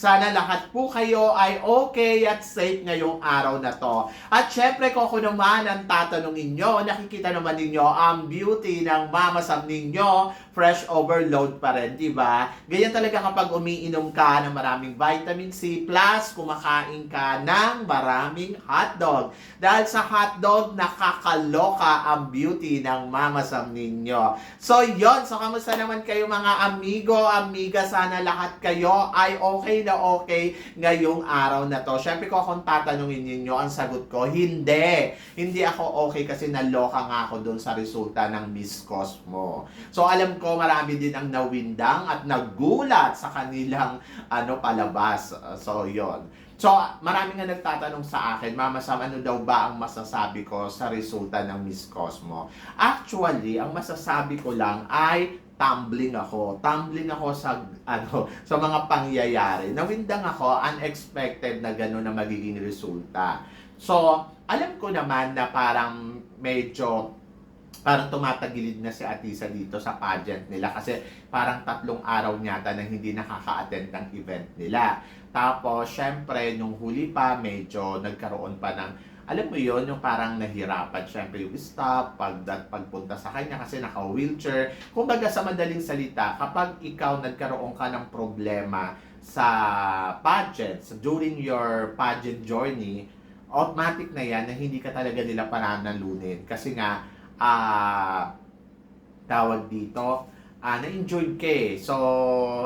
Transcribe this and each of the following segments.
Sana lahat po kayo ay okay at safe ngayong araw na to. At syempre ko ako naman ang tatanungin nyo, nakikita naman ninyo ang beauty ng Mama Sam ninyo, fresh overload pa rin, di ba? Ganyan talaga kapag umiinom ka ng maraming vitamin C plus kumakain ka ng maraming hotdog. Dahil sa hotdog, nakakaloka ang beauty ng Mama Sam ninyo. So, yon So, kamusta naman kayo mga amigo, amiga? Sana lahat kayo ay okay na okay ngayong araw na to. Siyempre ko kung tatanungin ninyo, ang sagot ko, hindi. Hindi ako okay kasi naloka nga ako doon sa resulta ng Miss Cosmo. So, alam ko marami din ang nawindang at nagulat sa kanilang ano palabas. So, yon. So, marami nga nagtatanong sa akin, Mama Sam, ano daw ba ang masasabi ko sa resulta ng Miss Cosmo? Actually, ang masasabi ko lang ay tumbling ako. Tumbling ako sa ano sa mga pangyayari. Nawindang ako, unexpected na gano'n na magiging resulta. So, alam ko naman na parang medyo parang tumatagilid na si Atisa dito sa pageant nila kasi parang tatlong araw nyata na hindi nakaka-attend ng event nila. Tapos, syempre, nung huli pa, medyo nagkaroon pa ng, alam mo yon yung parang nahirapan, syempre, yung stop, pag, pagpunta sa kanya kasi naka-wheelchair. Kumbaga, sa madaling salita, kapag ikaw nagkaroon ka ng problema sa pageants, during your pageant journey, automatic na yan na hindi ka talaga nila pananalunin. Kasi nga, ah, tawag dito, ah, na-enjoy ka eh. So,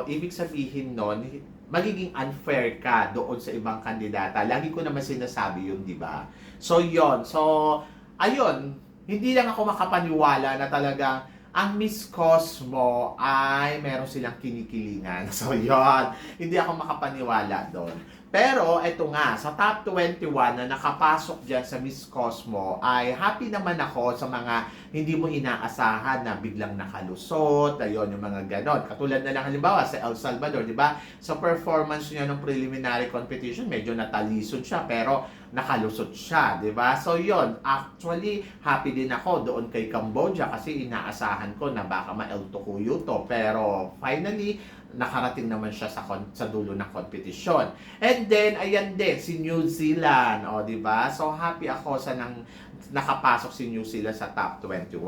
ibig sabihin nun, magiging unfair ka doon sa ibang kandidata. Lagi ko naman sinasabi yun, di ba? So, yon So, ayun, hindi lang ako makapaniwala na talagang ang Miss Cosmo ay meron silang kinikilingan. So, yon Hindi ako makapaniwala doon. Pero, eto nga, sa top 21 na nakapasok dyan sa Miss Cosmo, ay happy naman ako sa mga hindi mo inaasahan na biglang nakalusot, ayun, yung mga ganon. Katulad na lang halimbawa sa El Salvador, di ba? Sa performance niya ng preliminary competition, medyo natalisod siya, pero nakalusot siya, di ba? So, yon actually, happy din ako doon kay Cambodia kasi inaasahan ko na baka ma-El Tokuyo to. Pero, finally, nakarating naman siya sa sa dulo ng kompetisyon. And then ayan din si New Zealand, oh, 'di ba? So happy ako sa nang nakapasok si New Zealand sa top 21.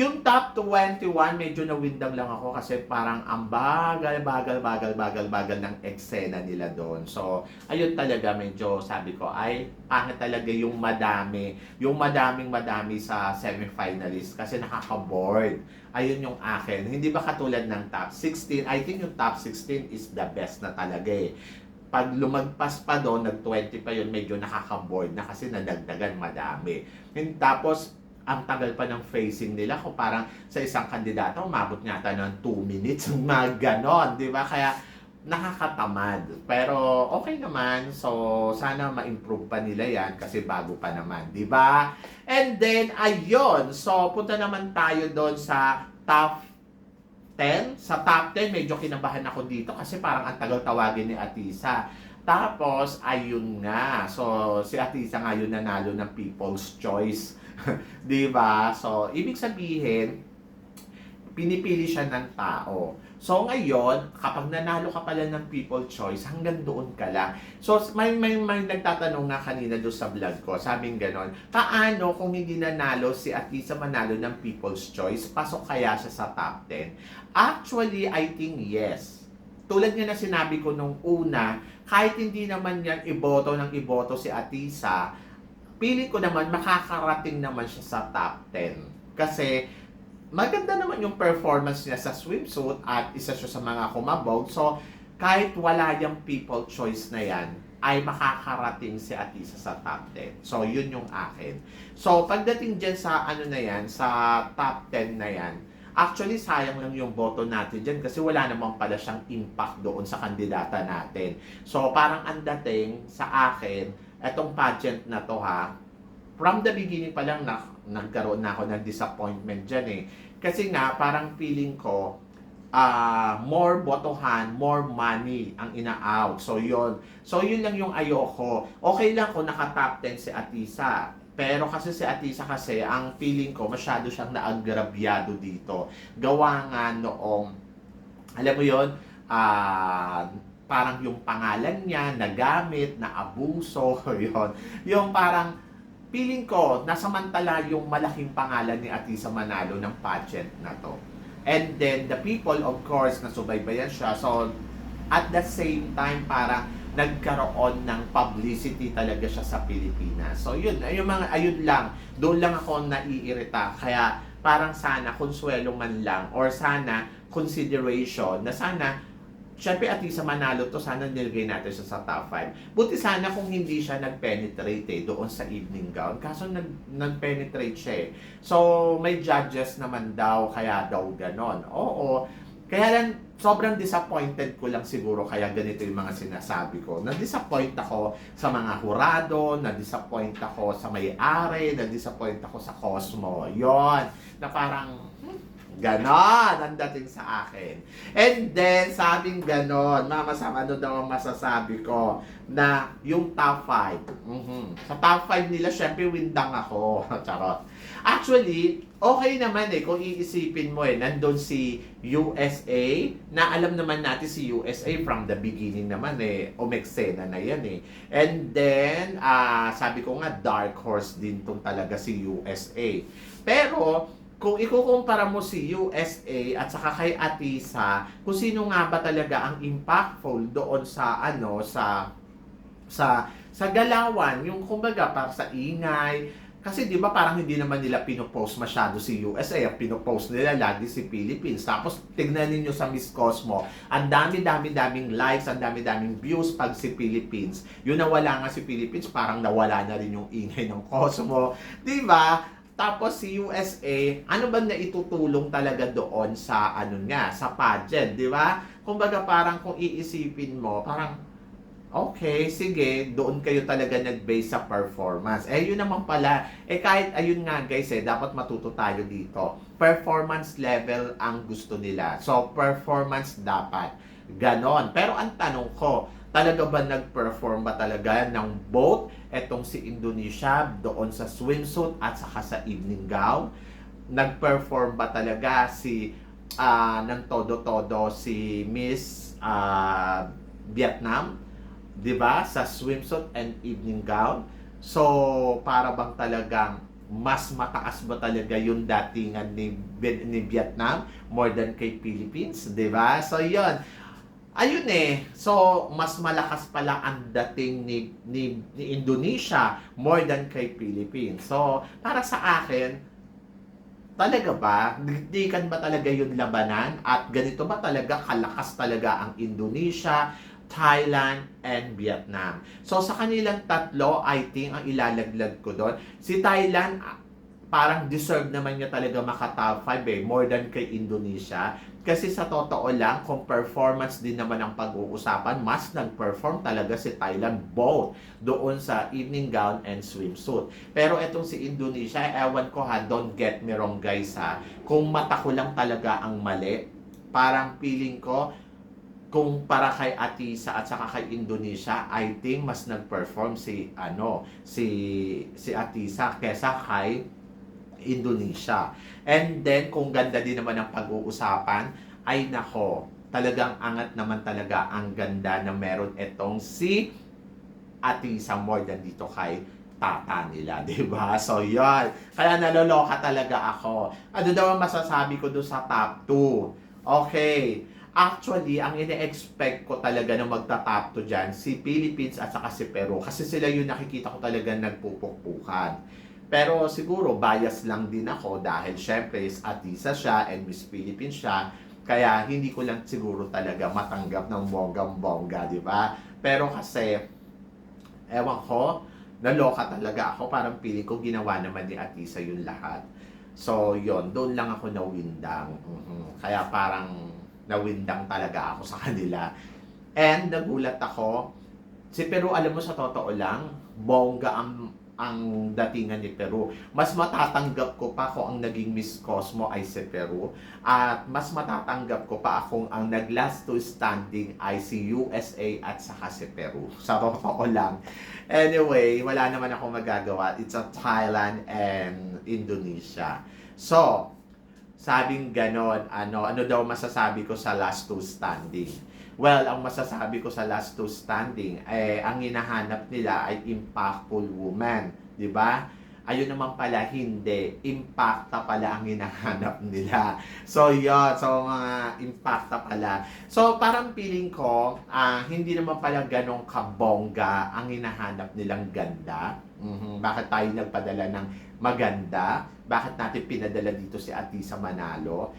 Yung top 21 medyo nawindang lang ako kasi parang ang bagal bagal bagal bagal bagal ng eksena nila doon. So ayun talaga medyo sabi ko ay pangit talaga yung madami, yung madaming madami sa semifinalist kasi nakaka-bored. Ayun yung akin. Hindi ba katulad ng top 16? I think yung top 16 is the best na talaga eh. Pag lumagpas pa doon, nag-20 pa yun, medyo nakaka-board na kasi nadagdagan madami. And tapos, ang tagal pa ng facing nila kung parang sa isang kandidato, umabot yata ng 2 minutes, mga ganon, di ba? Kaya, nakakatamad. Pero okay naman. So sana ma-improve pa nila 'yan kasi bago pa naman, 'di ba? And then ayun. So punta naman tayo doon sa top 10. Sa top 10 medyo kinabahan ako dito kasi parang ang tagal tawagin ni Atisa. Tapos ayun nga. So si Atisa ngayon nanalo ng People's Choice. 'Di ba? So ibig sabihin pinipili siya ng tao. So ngayon, kapag nanalo ka pala ng people choice, hanggang doon ka lang. So may, may, may nagtatanong na kanina doon sa vlog ko, sabing ganon, paano kung hindi nanalo si Atisa manalo ng people's choice, pasok kaya siya sa top 10? Actually, I think yes. Tulad nga na sinabi ko nung una, kahit hindi naman yan iboto ng iboto si Atisa, pili ko naman makakarating naman siya sa top 10. Kasi maganda naman yung performance niya sa swimsuit at isa siya sa mga kumabog. So, kahit wala yung people choice na yan, ay makakarating si Atisa sa top 10. So, yun yung akin. So, pagdating dyan sa ano na yan, sa top 10 na yan, actually sayang lang yung boto natin dyan kasi wala namang pala siyang impact doon sa kandidata natin. So, parang ang dating sa akin, etong pageant na to ha, from the beginning pa lang na, nagkaroon na ako ng disappointment dyan eh. Kasi nga, parang feeling ko, ah, more botohan, more money ang ina-out. So, yun. So, yun lang yung ayoko. Okay lang kung naka-top 10 si Atisa. Pero kasi si Atisa kasi, ang feeling ko, masyado siyang naagrabyado dito. Gawa nga noong, alam mo yon ah, parang yung pangalan niya, nagamit, na abuso, yon Yung parang, feeling ko, nasamantala yung malaking pangalan ni Atisa Manalo ng pageant na to. And then, the people, of course, nasubaybayan siya. So, at the same time, parang nagkaroon ng publicity talaga siya sa Pilipinas. So, yun, yung mga, ayun lang, doon lang ako naiirita. Kaya, parang sana, konsuelo man lang, or sana, consideration, na sana, Siyempre, at least sa Manalo to, sana nilagay natin siya sa top 5. Buti sana kung hindi siya nag-penetrate eh, doon sa evening gown. Kaso nag, nag-penetrate siya eh. So, may judges naman daw, kaya daw ganon. Oo. Kaya lang, sobrang disappointed ko lang siguro kaya ganito yung mga sinasabi ko. Na-disappoint ako sa mga hurado, na-disappoint ako sa may-ari, na-disappoint ako sa Cosmo. Yon Na parang, ganon ang dating sa akin. And then, sabing ganon, Mama Sam, ano daw ang masasabi ko? Na yung top 5. Mhm. Sa top 5 nila, syempre windang ako. Charot. Actually, okay naman eh kung iisipin mo eh, nandun si USA, na alam naman natin si USA from the beginning naman eh, umeksena na yan eh. And then, ah sabi ko nga, dark horse din tong talaga si USA. Pero, kung ikukumpara mo si USA at saka kay Atisa, kung sino nga ba talaga ang impactful doon sa ano sa sa sa galawan, yung kumbaga para sa ingay, kasi 'di ba parang hindi naman nila pinopost masyado si USA, ang pinopost nila lagi si Philippines. Tapos tignan niyo sa Miss Cosmo, ang dami-dami-daming likes, ang dami-daming views pag si Philippines. Yun nawala nga si Philippines, parang nawala na rin yung ingay ng Cosmo, 'di ba? Tapos si USA, ano ba na itutulong talaga doon sa ano nga, sa pageant, di ba? Kumbaga parang kung iisipin mo, parang okay, sige, doon kayo talaga nag-base sa performance. Eh, yun naman pala, eh kahit ayun nga guys eh, dapat matuto tayo dito. Performance level ang gusto nila. So, performance dapat. Ganon. Pero ang tanong ko, talaga ba nag-perform ba talaga ng both etong si Indonesia doon sa swimsuit at saka sa evening gown? Nag-perform ba talaga si ah, ng todo-todo si Miss ah, Vietnam? 'Di ba? Sa swimsuit and evening gown. So, para bang talagang mas mataas ba talaga yung datingan ni, ni Vietnam more than kay Philippines, 'di ba? So, 'yon. Ayun eh. So, mas malakas pala ang dating ni, ni, ni Indonesia more than kay Philippines. So, para sa akin, talaga ba? Digdikan ba talaga yung labanan? At ganito ba talaga kalakas talaga ang Indonesia, Thailand, and Vietnam? So, sa kanilang tatlo, I think, ang ilalaglag ko doon, si Thailand, parang deserve naman niya talaga maka-top 5 eh, more than kay Indonesia. Kasi sa totoo lang, kung performance din naman ang pag-uusapan, mas nag-perform talaga si Thailand both doon sa evening gown and swimsuit. Pero etong si Indonesia, ewan ko ha, don't get me wrong guys ha, kung mata ko lang talaga ang mali, parang feeling ko, kung para kay Atisa at saka kay Indonesia, I think mas nag-perform si ano, si si Atisa kesa kay Indonesia. And then, kung ganda din naman ang pag-uusapan, ay nako, talagang angat naman talaga ang ganda na meron itong si Atisa more than dito kay tata nila, di ba? So, yun. Kaya naloloka talaga ako. Ano daw ang masasabi ko doon sa top 2? Okay. Actually, ang ine-expect ko talaga na magta-top 2 dyan, si Philippines at saka si Peru. Kasi sila yung nakikita ko talaga nagpupukpukan. Pero siguro bias lang din ako dahil syempre is Atisa siya and Miss Philippines siya. Kaya hindi ko lang siguro talaga matanggap ng bonggang-bongga, di ba? Pero kasi, ewan ko, naloka talaga ako. Parang pili ko ginawa naman ni Atisa yung lahat. So, yon doon lang ako nawindang. Mhm. Kaya parang nawindang talaga ako sa kanila. And nagulat ako, si Peru, alam mo sa totoo lang, bongga ang ang datingan ni Peru. Mas matatanggap ko pa kung ang naging Miss Cosmo ay si Peru. At mas matatanggap ko pa kung ang nag-last to standing ay si USA at saka si Peru. Sa totoo lang. Anyway, wala naman ako magagawa. It's a Thailand and Indonesia. So, sabing ganon, ano, ano daw masasabi ko sa last two standing? Well, ang masasabi ko sa last two standing, eh, ang hinahanap nila ay impactful woman. Di ba? Ayun naman pala, hindi. Impacta pala ang hinahanap nila. So, yun. So, mga impacta pala. So, parang feeling ko, ah, hindi naman pala ganong kabongga ang hinahanap nilang ganda. Mhm. Bakit tayo nagpadala ng maganda? Bakit natin pinadala dito si Atisa Manalo?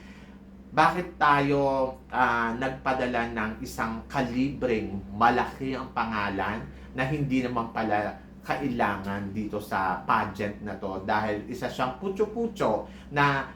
Bakit tayo ah, nagpadala ng isang kalibreng malaki ang pangalan na hindi naman pala kailangan dito sa pageant na to? Dahil isa siyang putyo-putyo na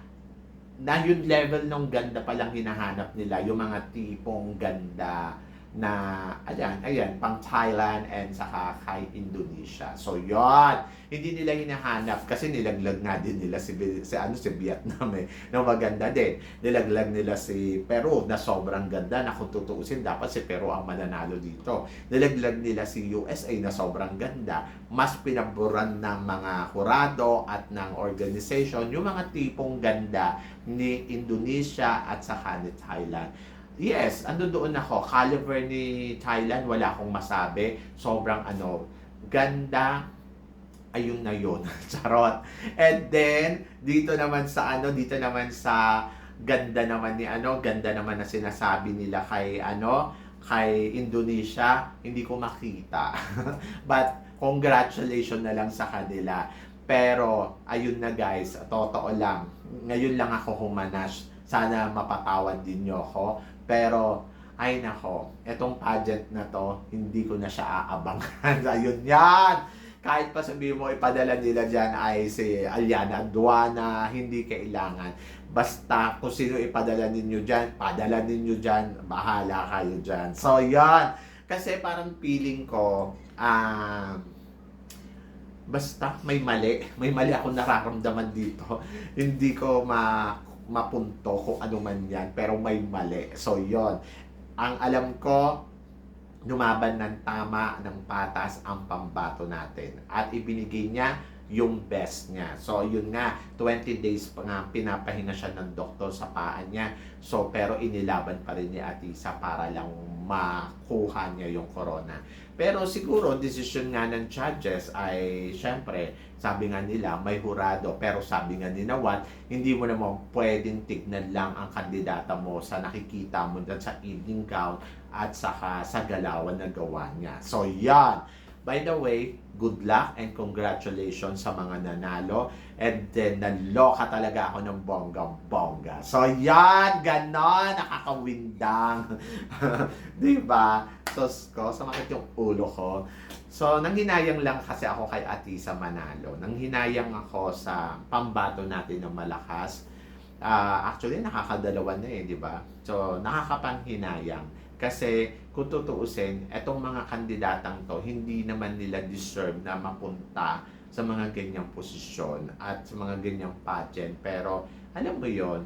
na yung level ng ganda palang hinahanap nila, yung mga tipong ganda na, ayan, ayan, pang Thailand and saka kay Indonesia. So, yon Hindi nila hinahanap kasi nilaglag nga din nila si, si, ano, si Vietnam eh, na maganda din. Nilaglag nila si Peru na sobrang ganda na kung tutuusin, dapat si Peru ang mananalo dito. Nilaglag nila si USA na sobrang ganda. Mas pinaboran ng mga kurado at ng organization yung mga tipong ganda ni Indonesia at saka ni Thailand. Yes, ando doon ako. Caliber ni Thailand, wala akong masabi. Sobrang ano, ganda, ayun na yun. Charot. And then, dito naman sa ano, dito naman sa ganda naman ni ano, ganda naman na sinasabi nila kay ano, kay Indonesia, hindi ko makita. But, congratulations na lang sa kanila. Pero, ayun na guys, totoo lang. Ngayon lang ako humanas. Sana mapatawad din nyo ako. Pero, ay nako, etong pageant na to, hindi ko na siya aabangan. ayun yan! Kahit pa sabihin mo, ipadala nila dyan ay si Aliana Aduana, hindi kailangan. Basta kung sino ipadala ninyo dyan, padala ninyo dyan, bahala kayo dyan. So, yan. Kasi parang feeling ko, um, basta may mali. May mali ako nararamdaman dito. Hindi ko ma mapunto kung ano man yan, pero may mali. So, yon Ang alam ko, lumaban ng tama, ng patas ang pambato natin. At ibinigay niya yung best niya. So, yun nga, 20 days pa nga pinapahinga siya ng doktor sa paan niya. So, pero inilaban pa rin ni Atisa para lang makuha niya yung corona. Pero siguro, decision nga ng judges ay, syempre, sabi nga nila, may hurado. Pero sabi nga ni Nawat, hindi mo naman pwedeng tignan lang ang kandidata mo sa nakikita mo sa evening gown at saka sa galawan na gawa niya. So, yan. By the way, good luck and congratulations sa mga nanalo. And then, naloka talaga ako ng bonggang-bongga. So, yan! Ganon! Nakakawindang. Di ba? So, ko, sumakit yung ulo ko. So, nanghinayang lang kasi ako kay Atisa Manalo. Nanghinayang ako sa pambato natin ng malakas. Ah, actually, nakakadalawa na eh, di ba? So, nakakapanghinayang. Kasi kung tutuusin, etong mga kandidatang to, hindi naman nila deserve na mapunta sa mga ganyang posisyon at sa mga ganyang pageant. Pero, alam mo yon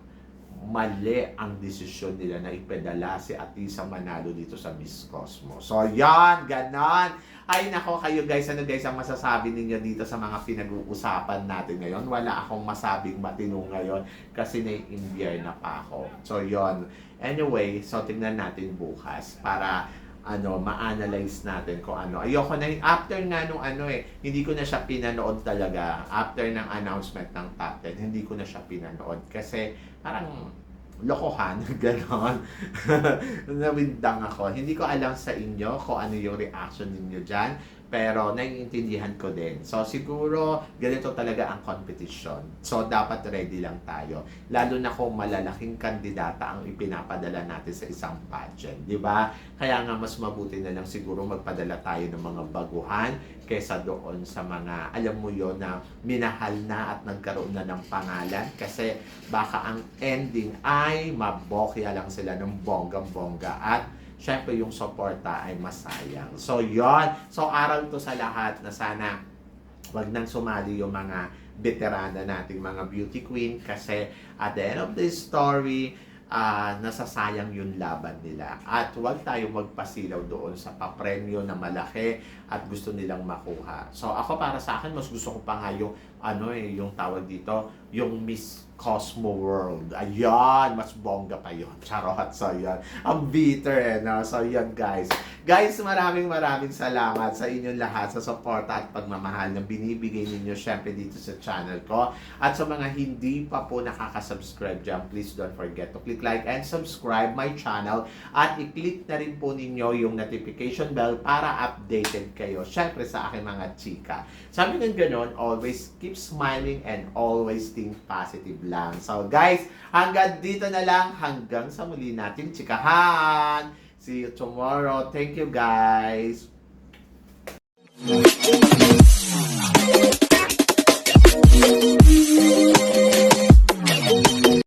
mali ang desisyon nila na ipadala si Atisa Manalo dito sa Miss Cosmo. So, yan, ganon. Ay, nako kayo guys, ano guys ang masasabi ninyo dito sa mga pinag-uusapan natin ngayon? Wala akong masabing matino ngayon kasi na na pa ako. So, yon Anyway, so tingnan natin bukas para ano, ma-analyze natin kung ano. Ayoko na, after nga nung ano eh, hindi ko na siya pinanood talaga. After ng announcement ng top 10, hindi ko na siya pinanood. Kasi parang lokohan, gano'n. Nawindang ako. Hindi ko alam sa inyo kung ano yung reaction ninyo dyan. Pero naiintindihan ko din. So siguro ganito talaga ang competition. So dapat ready lang tayo. Lalo na kung malalaking kandidata ang ipinapadala natin sa isang pageant, di ba? Kaya nga mas mabuti na lang siguro magpadala tayo ng mga baguhan kaysa doon sa mga alam mo yon na minahal na at nagkaroon na ng pangalan kasi baka ang ending ay mabokya lang sila ng bonggang-bongga at syempre yung suporta ay masayang. So, yon So, aral to sa lahat na sana wag nang sumali yung mga veterana nating mga beauty queen kasi at the end of the story, ah, nasasayang yung laban nila. At huwag tayong magpasilaw doon sa papremyo na malaki at gusto nilang makuha. So ako para sa akin, mas gusto ko pa nga yung ano eh, yung tawag dito, yung Miss Cosmo World. Ayan, mas bongga pa yun. Charot. So yan. Ang bitter eh, no? So yan guys. Guys, maraming maraming salamat sa inyong lahat sa suporta at pagmamahal na binibigay ninyo syempre dito sa channel ko. At sa mga hindi pa po nakaka-subscribe dyan, please don't forget to click like and subscribe my channel at i-click na rin po ninyo yung notification bell para updated kayo syempre sa aking mga chika. Sabi ng ganon, always smiling and always think positive lang. So guys, hanggang dito na lang. Hanggang sa muli natin chikahan. See you tomorrow. Thank you guys.